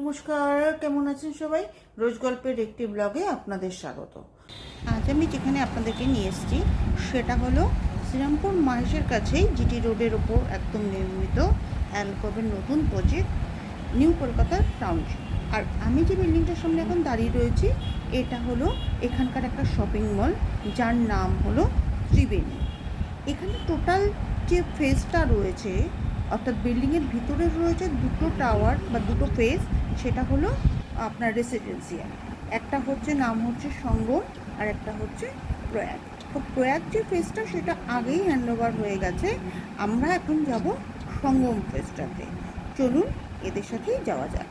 নমস্কার, কেমন আছেন সবাই? রোজ গল্পের একটি ব্লগে আপনাদের স্বাগত। আজ আমি যেখানে আপনাদেরকে নিয়ে এসেছি, সেটা হলো শ্রীরামপুর মাহেশের কাছেই জিটি রোডের ওপর একদম নির্মিত অ্যালকবের নতুন প্রজেক্ট নিউ কলকাতা টাউনশিপ আর আমি যে বিল্ডিংটার সামনে এখন দাঁড়িয়ে রয়েছি, এটা হলো এখানকার একটা শপিং মল যার নাম হলো ত্রিবেণী। এখানে টোটাল যে ফেজটা রয়েছে অর্থাৎ বিল্ডিংয়ের ভিতরে রয়েছে দুটো টাওয়ার বা দুটো ফেজ সেটা হলো আপনার রেসিডেন্সিয়াল একটা হচ্ছে নাম হচ্ছে সঙ্গম আর একটা হচ্ছে প্রয়াগ। তো প্রয়াগ যে ফেজটা সেটা আগেই হ্যান্ডওভার হয়ে গেছে। আমরা এখন যাব সঙ্গম ফেজটাতে চলুন, এদের সাথেই যাওয়া যাক।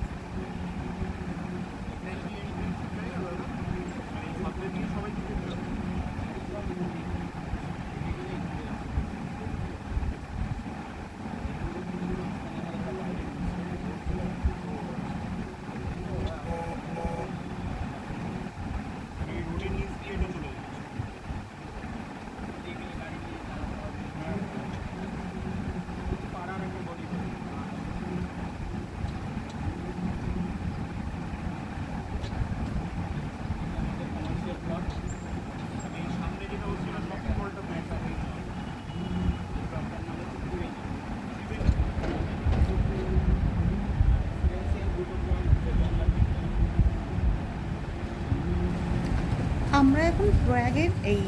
আমরা এখন প্রয়াগের এই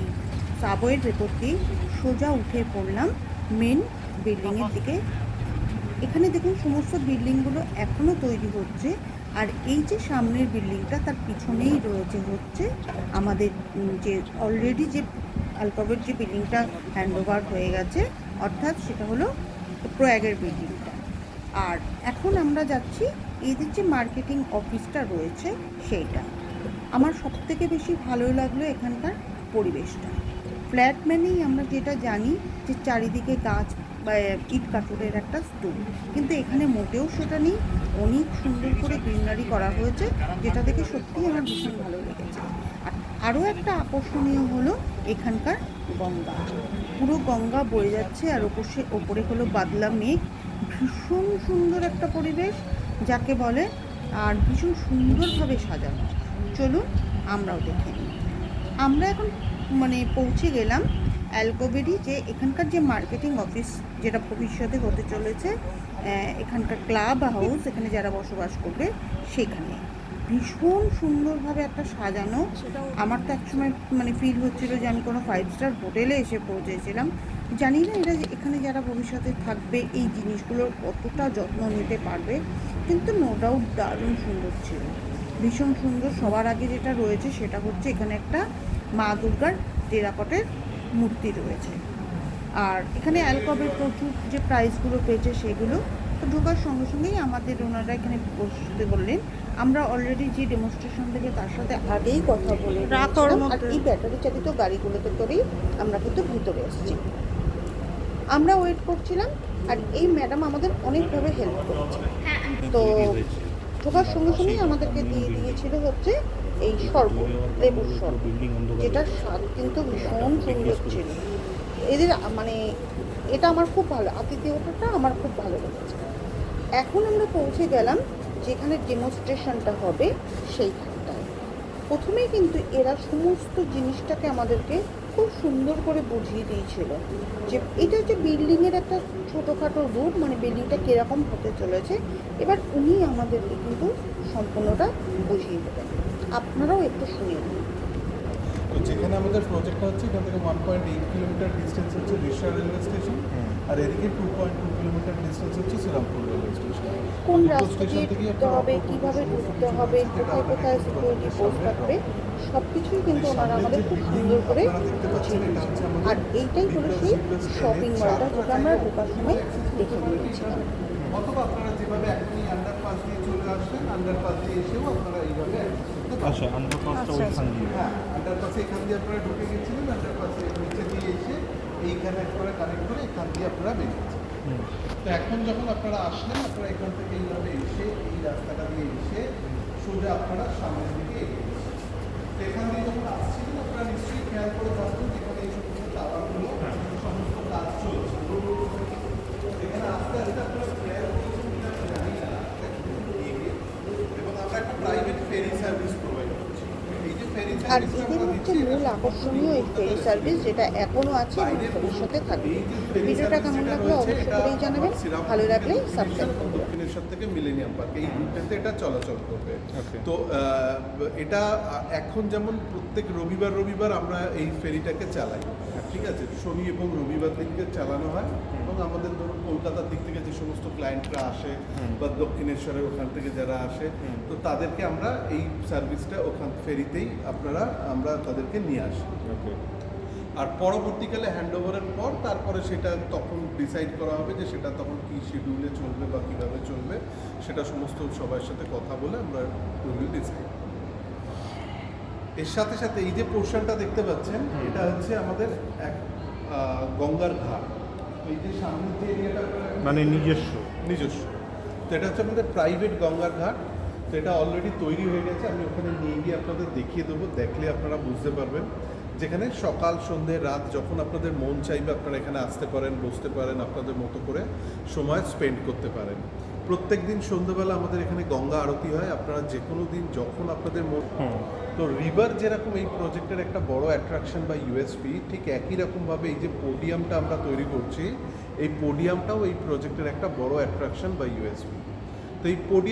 সাবওয়ের ভেতর দিয়ে সোজা উঠে পড়লাম মেন বিল্ডিংয়ের দিকে। এখানে দেখুন সমস্ত বিল্ডিংগুলো এখনও তৈরি হচ্ছে, আর এই যে সামনের বিল্ডিংটা তার পিছনেই রয়েছে হচ্ছে আমাদের যে অলরেডি যে আলকবের যে বিল্ডিংটা হ্যান্ডওভার হয়ে গেছে, অর্থাৎ সেটা হলো প্রয়াগের বিল্ডিংটা আর এখন আমরা যাচ্ছি এদের যে মার্কেটিং অফিসটা রয়েছে, সেইটা। আমার সব থেকে বেশি ভালো লাগল এখানকার পরিবেশটা। ফ্ল্যাট মানেই আমরা যেটা জানি যে চারিদিকে গাছ বা ইট কাঠুরের একটা স্তূপ। কিন্তু এখানে মোটেও সেটা নেই। অনেক সুন্দর করে গ্রিনারি করা হয়েছে, যেটা দেখে সত্যিই আমার ভীষণ ভালো লেগেছে। আর আরও একটা আকর্ষণীয় হলো এখানকার গঙ্গা। পুরো গঙ্গা বয়ে যাচ্ছে আর ওপরে ওপরে হলো বাদলা মেঘ। ভীষণ সুন্দর একটা পরিবেশ, যাকে বলে আর ভীষণ সুন্দরভাবে সাজানো। চলুন আমরাও দেখে নিই। আমরা এখন মানে পৌঁছে গেলাম অ্যালকোবেরি যে এখানকার যে মার্কেটিং অফিস যেটা ভবিষ্যতে হতে চলেছে এখানকার ক্লাব হাউস এখানে যারা বসবাস করবে সেখানে। ভীষণ সুন্দরভাবে একটা সাজানো। আমার তো একসময় মানে ফিল হচ্ছিল যে আমি কোনো ফাইভ স্টার হোটেলে এসে পৌঁছেছিলাম। জানি না এরা এখানে যারা ভবিষ্যতে থাকবে এই জিনিসগুলোর কতটা যত্ন নিতে পারবে, কিন্তু নো ডাউট দারুণ সুন্দর ছিল। ভীষণ সুন্দর। সবার আগে যেটা রয়েছে সেটা হচ্ছে এখানে একটা মা দুর্গার টেরাকটের মূর্তি রয়েছে। আর এখানে অ্যালকবের প্রচুর যে প্রাইসগুলো পেয়েছে সেগুলো তো ঢোকার সঙ্গে সঙ্গেই আমাদের ওনারা এখানে বসতে বললেন। আমরা অলরেডি যে ডেমনস্ট্রেশন থেকে তার সাথে আগেই কথা বলে। আর এই ব্যাটারি চালিত গাড়িগুলোতে করেই আমরা কিন্তু ভিতরে এসেছি। আমরা ওয়েট করছিলাম আর এই ম্যাডাম আমাদের অনেকভাবে হেল্প করেছে। তো ঢোকার সঙ্গে সঙ্গেই আমাদেরকে দিয়ে দিয়েছিল হচ্ছে এই শরবত লেবুর শরবত যেটার স্বাদ কিন্তু ভীষণ সুন্দর ছিল। এদের মানে এটা আমার খুব ভালো, আতিথেয়তাটা আমার খুব ভালো লেগেছে। এখন আমরা পৌঁছে গেলাম যেখানে ডেমনস্ট্রেশনটা হবে সেইখানটায়। প্রথমেই কিন্তু এরা সমস্ত জিনিসটাকে আমাদেরকে খুব সুন্দর করে বুঝিয়ে দিয়েছিল যে এটা হচ্ছে বিল্ডিংয়ের একটা ছোটোখাটো রূপ মানে বিল্ডিংটা কীরকম হতে চলেছে। এবার উনি আমাদেরকে কিন্তু সম্পূর্ণটা বুঝিয়ে দেবেন। আপনারাও একটু শুনে নিন। আমাদের প্রজেক্টটা হচ্ছে এখান থেকে one point eight kilometre distance হচ্ছে রিসা রেলওয়ে স্টেশন আর এদিকে two point two kilometre distance হচ্ছে শ্রীরামপুর রেলওয়ে স্টেশন কোন রাস্তা স্টেশন দিয়ে ঢুকতে হবে কীভাবে ঢুকতে হবে কোথায় কোথায় সিকিউরিটি পোস্ট থাকবে সব কিছুই কিন্তু ওনারা আমাদের খুব সুন্দর করে আর এইটাই হলো সেই শপিং মলটা যেটা আমরা ঢোকার সময় দেখে নিয়েছিলাম অথবা আপনারা যেভাবে এখনই আন্ডারপাস দিয়ে চলে আসবেন আন্ডারপাস দিয়ে এসেও আপনারা এইভাবে access করতে পারবেন। আচ্ছা আন্ডারপাসটা আচ্ছা, ওইখান দিয়ে। হ্যাঁ। আন্ডারপাসে এখান দিয়ে আপনারা ঢুকে গেছিলেন আন্ডারপাসে নিচে দিয়ে এসে এইখানে করে কানেক্ট করে এখান দিয়ে আপনারা বেরিয়েছেন তো এখন যখন আপনারা আসলেন, আপনারা এখান থেকে এইভাবে এসে এই রাস্তাটা দিয়ে এসে সোজা আপনারা সামনের দিকে এগিয়ে। এখান দিয়ে যখন আসছিলেন, আপনারা নিশ্চয়ই খেয়াল করে থাকবেন যেখানে এই সমস্ত টাওয়ারগুলো, সমস্ত কাজ চলছে। এখানে আস্তে আস্তে আপনারা খেয়াল করেছেন কিনা আমি জানি না এগিয়ে ফেরি সার্ভিস প্রোভাইড করছি। এই যে ফেরি সার্ভিস হচ্ছে মূল আকর্ষণীয় এই ফেরি সার্ভিস যেটা এখনও আছে এবং ভবিষ্যতে থাকবে। ভিডিওটা কেমন লাগল অবশ্যই করেই জানাবেন। ভালো লাগলে সাবস্ক্রাইব করবেন। দক্ষিণেশ্বর থেকে মিলেনিয়াম পার্ক এই রুটটাতে এটা চলাচল করবে। তো এটা এখন যেমন প্রত্যেক রবিবার রবিবার আমরা এই ফেরিটাকে চালাই। ঠিক আছে শনি এবং রবিবার দিনকে চালানো হয় এবং আমাদের ধরুন কলকাতার দিক থেকে যে সমস্ত ক্লায়েন্টরা আসে বা দক্ষিণেশ্বরের ওখান থেকে যারা আসে তো তাদেরকে আমরা এই সার্ভিসটা ওখান ফেরিতেই আপনারা আমরা তাদেরকে নিয়ে আসি। আর পরবর্তীকালে হ্যান্ড ওভারের পর তারপরে সেটা তখন ডিসাইড করা হবে যে সেটা তখন কী শিডিউলে চলবে বা কীভাবে চলবে সেটা সমস্ত সবার সাথে কথা বলে আমরা ডিসাইড এর সাথে সাথে এই যে পোর্শনটা দেখতে পাচ্ছেন এটা হচ্ছে আমাদের এক গঙ্গার ঘাট। এই যে সামনের যে এরিয়াটা মানে নিজস্ব। নিজস্ব। তো এটা হচ্ছে আমাদের প্রাইভেট গঙ্গার ঘাট। তো এটা অলরেডি তৈরি হয়ে গেছে আমি ওখানে নিয়ে গিয়ে আপনাদের দেখিয়ে দেবো দেখলে আপনারা বুঝতে পারবেন। যেখানে সকাল সন্ধে রাত যখন আপনাদের মন চাইবে আপনারা এখানে আসতে পারেন বসতে পারেন আপনাদের মতো করে সময় স্পেন্ড করতে পারেন। প্রত্যেক দিন সন্ধ্যাবেলা আমাদের এখানে গঙ্গা আরতি হয়। আপনারা যে কোনো দিন যখন আপনাদের মন তো রিভার যেরকম এই প্রজেক্টের একটা বড় অ্যাট্রাকশন বা ইউএসপি ঠিক একই রকমভাবে এই যে পোডিয়ামটা আমরা তৈরি করছি এই পোডিয়ামটাও এই প্রজেক্টের একটা বড় অ্যাট্রাকশন বা ইউএসপি তো এই পোডিয়াম